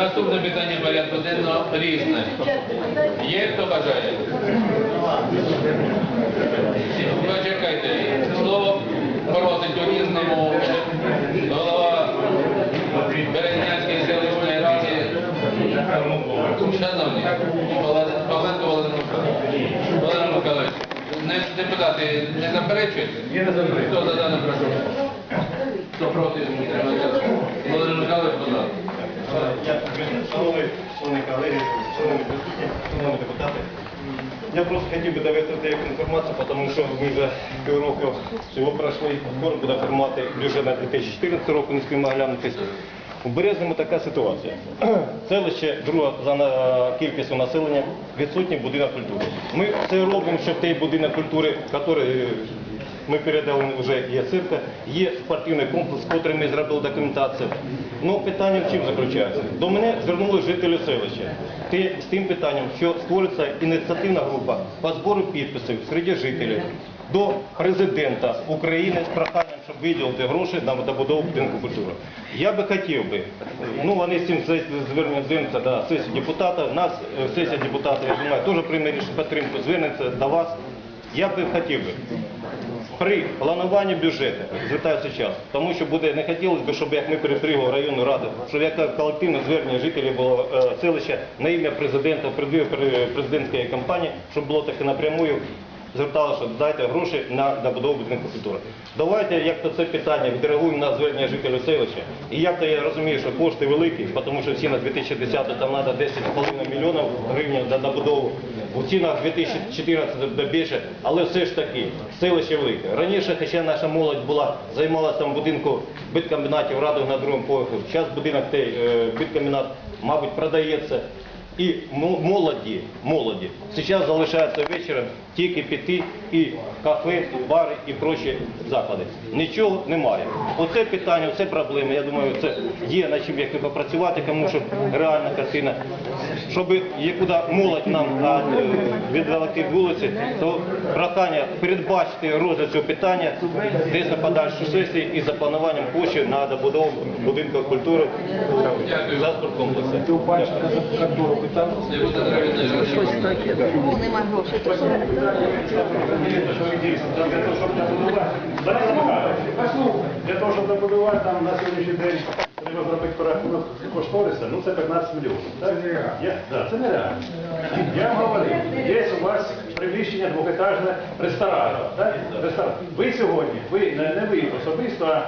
Наступне питання порядку денного різне. Є хто бажає? Почекайте. Слово просить у різному голова Березнянської селищної ради. Шановні, Павленко Володимир не, депутати не заперечуєте? Я не заперечую. Хто за дане прошу? Хто проти? Володимир Михайлович, будь ласка. Шановні колеги, шановні присутні, шановні депутати. Я просто хотів би довести деяку інформацію, тому що ми вже півроку всього пройшли, скоро буде формувати бюджет на 2014 року, не спіймо глянутись. У Березному така ситуація. Селище друга за кількістю населення, відсутній будинок культури. Ми все робимо, щоб той будинок культури, який ми передали вже є цирка, є спортивний комплекс, котрий ми зробили документацію. Ну, питання в чим заключається? До мене звернули жителі селища. Ти з тим питанням, що створиться ініціативна група по збору підписів серед жителів до президента України з проханням, щоб виділити гроші на добудову будинку культури. Я би хотів би, ну вони з цим звернуться до сесії депутата, нас е, сесія депутатів, я думаю, теж прийме підтримку, звернеться до вас. Я би хотів би, при плануванні бюджету, звертаюся час, тому що буде не хотілося б, щоб як ми перепригли районну раду, щоб як колективне звернення жителів було е, селища на ім'я президента, в преддверии пре- президентської кампанії, щоб було таке напрямую. Зверталося, що дайте гроші на добудову будинку культури. Давайте, як то це питання, відреагуємо на звернення жителів селища. І як то я розумію, що кошти великі, тому що в цінах 2010 там треба 10,5 мільйонів гривень на добудову. У цінах 2014 буде більше, але все ж таки селище велике. Раніше, хоча наша молодь була, займалася там будинку биткомбінатів Радуг на другому поверху, зараз будинок той е, биткомбінат, мабуть, продається. І молоді, молоді зараз залишаються вечором тільки піти і кафе, і бари і прочі заклади. Нічого немає. Оце питання, оце проблеми. Я думаю, це є над чим як попрацювати, тому що реальна картина. Щоб є куди молодь нам відвелити вулиці, то прохання передбачити розгляд цього питання десь на подальшу сесії і за плануванням коштів на добудову будинку культури Дякую. за спорткомплексу. Депутат Равіна. Кому нема грошей, то що? Для того, щоб добудувати там на сьогоднішній день, треба зробити порахунок кошториса, ну це 15 мільйонів. Це нереально. Я вам говорю, є у вас приміщення двохетажне ресторану. Ресторан. Ви сьогодні, ви не, ви особисто, а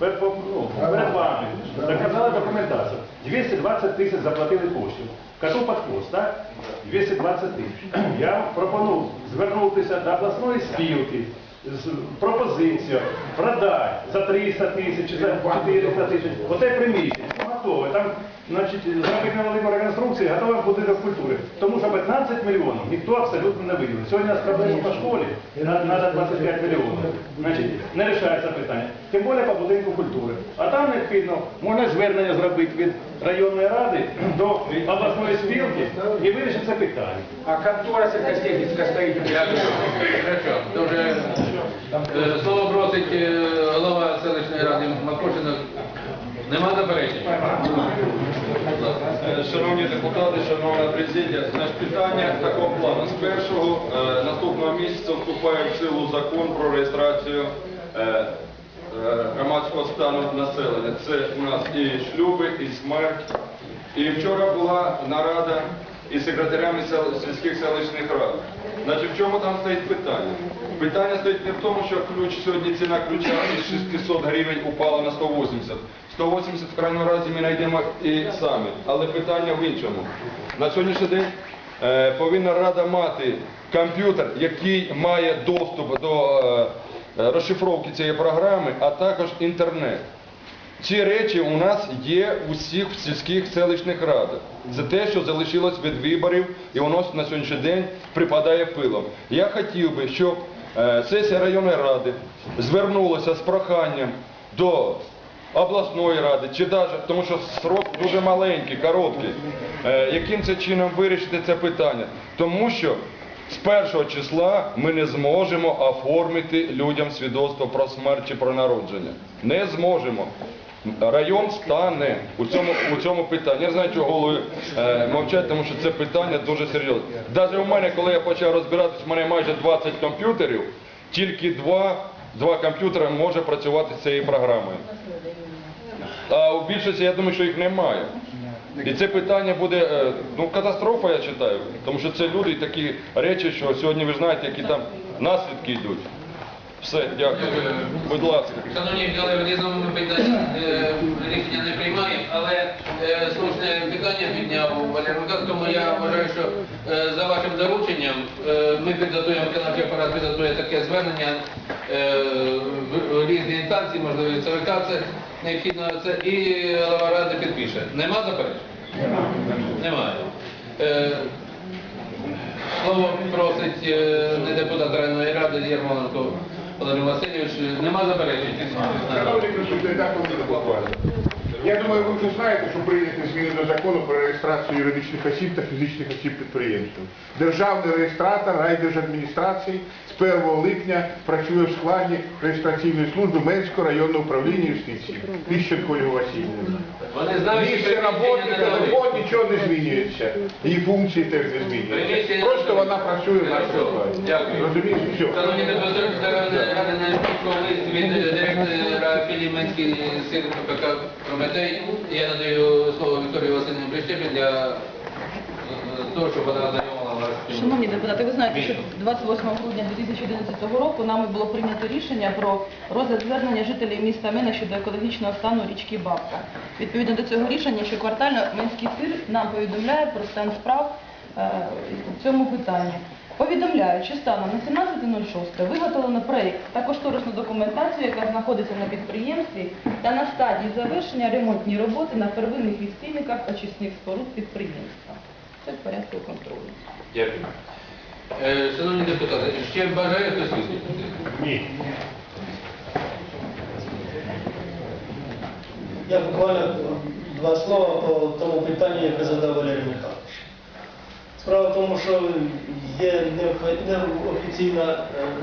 ну, перед вами заказали документацію. 220 тисяч заплатили коштів. Кажу під хвост, так? 220 тисяч. Я пропоную звернутися до обласної спілки з пропозицією продати за 300 тисяч, за 400 тисяч. Оце приміщення, готове. Там, значить, зробити невелику реконструкцію, готове будинок культури. Тому що 15 мільйонів ніхто абсолютно не виділив. Сьогодні у нас проблема по школі, треба 25 мільйонів. Значить, не рішається питання. Тим більше по будинку культури. А там необхідно, можна звернення зробити від районної ради до обласної спілки і вирішити це питання. А контора сельхозтехническая стоит. Дякую. Дуже е, слово просить е, голова селищної ради Макошина. Нема заперечень? Е, Шановні депутати, шановна президія, значить питання такого плану. З першого е, наступного місяця вступає в силу закон про реєстрацію е, громадського стану населення. Це у нас і шлюби, і смерть. І вчора була нарада із секретарями сільських селищних рад. Значить, в чому там стоїть питання? Питання стоїть не в тому, що ключ сьогодні ціна ключа із 600 гривень упала на 180. 180 в крайньому разі ми знайдемо і самі. Але питання в іншому. На сьогоднішній день е, повинна рада мати комп'ютер, який має доступ до е, розшифровки цієї програми, а також інтернет. Ці речі у нас є у всіх сільських селищних радах. Це те, що залишилось від виборів, і воно на сьогоднішній день припадає пилом. Я хотів би, щоб е, сесія районної ради звернулася з проханням до обласної ради, чи навіть, тому що срок дуже маленький, короткий, е, яким це чином вирішити це питання. Тому що з першого числа ми не зможемо оформити людям свідоцтво про смерть чи про народження. Не зможемо. Район стане у цьому, у цьому питанні. Я не знаю, чого голови е, мовчать, тому що це питання дуже серйозне. Навіть у мене, коли я почав розбиратись, у мене майже 20 комп'ютерів, тільки два, два комп'ютери може працювати з цією програмою. А у більшості я думаю, що їх немає. І це питання буде е, ну, катастрофа, я вважаю, тому що це люди і такі речі, що сьогодні ви знаєте, які там наслідки йдуть. Все, дякую. Будь ласка. Шановні колеги, в різному питанні е, рішення не приймаємо, але е, слушне питання підняв Валерій тому я вважаю, що е, за вашим дорученням е, ми підготуємо, виконавчий апарат підготує таке звернення е, в, в різні інстанції, можливо, і ЦВК це необхідно, це і голова ради підпише. Нема заперечень? Немає. Е, Слово просить е, не депутат районної ради Єрмоленко Володимир Васильович. Нема заперечень? Я думаю, ви вже знаєте, що прийняті зміни до закону про реєстрацію юридичних осіб та фізичних осіб підприємств. Державний реєстратор райдержадміністрації з 1 липня працює в складі реєстраційної служби Менського районного управління юстиції. Тищенко Ольга Васильівна. Місце роботи, телефон, нічого не змінюється. Її функції теж не змінюються. Просто вона працює в Хорошо. складі. Дякую. Розумієте? Все. Шановні депутати, ради на лист від директора філії Менський сир Прометей. Я надаю слово Вікторії Васильівні Прищепі для е, того, щоб вона ознайомила вас. Шановні депутати, ви знаєте, що 28 грудня 2011 року нами було прийнято рішення про розгляд звернення жителів міста Мина щодо екологічного стану річки Бабка. Відповідно до цього рішення, що квартально Минський сир нам повідомляє про стан справ е, в цьому питанні. Повідомляю, що станом на 17.06 виготовлено проєкт та кошторисну документацію, яка знаходиться на підприємстві, та на стадії завершення ремонтні роботи на первинних відстійниках очисних споруд підприємства. Це в порядку контролю. Дякую. Е, Шановні депутати, ще бажає хтось виступити? Ні. Я буквально два слова по тому питанню, яке задав Валерій Михайлович. Справа в тому, що є е,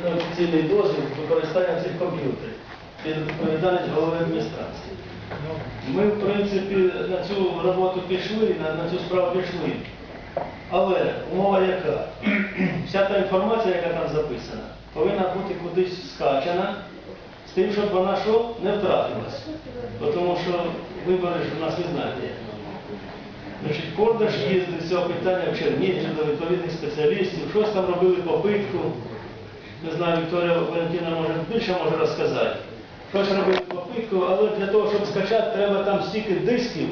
неофіційний дозвіл використання цих комп'ютерів під відповідальність голови адміністрації. Ми, в принципі, на цю роботу пішли, на, на цю справу пішли. Але умова яка? Вся та інформація, яка там записана, повинна бути кудись скачана, з тим, щоб вона що не втратилась. Тому що вибори ж у нас ви знаєте. Як воно. Їздив з цього питання в Чернігів до відповідних спеціалістів, щось там робили попитку. Не знаю, Вікторія Валентина може більше може розказати. Щось робили попитку, але для того, щоб скачати, треба там стільки дисків,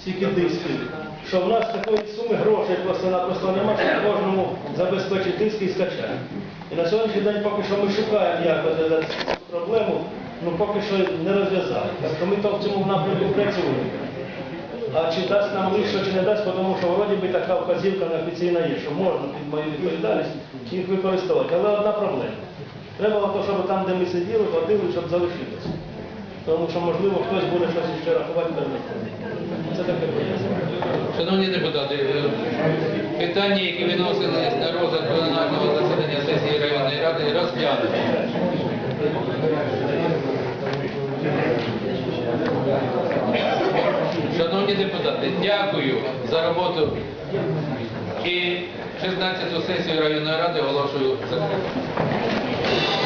стільки дисків, що в нас такої суми грошей просто-напросто немає, щоб кожному забезпечити диски і скачати. І на сьогоднішній день поки що ми шукаємо, як цю проблему, ну поки що не розв'язали. Тобто ми то в цьому напрямку працюємо. А чи дасть нам лише, чи не дасть, тому що вроді би така вказівка неофіційна є, що можна під мою відповідальність їх використовувати. Але одна проблема. Треба то, щоб там, де ми сиділи, платили, щоб залишилося. Тому що, можливо, хтось буде щось ще рахувати перед Це таке пояснення. Шановні депутати, е, питання, які виносились на розгляд пленарного засідання сесії районної ради, розглянуті. Шановні депутати, дякую за роботу і 16-ту сесію районної ради оголошую закритою.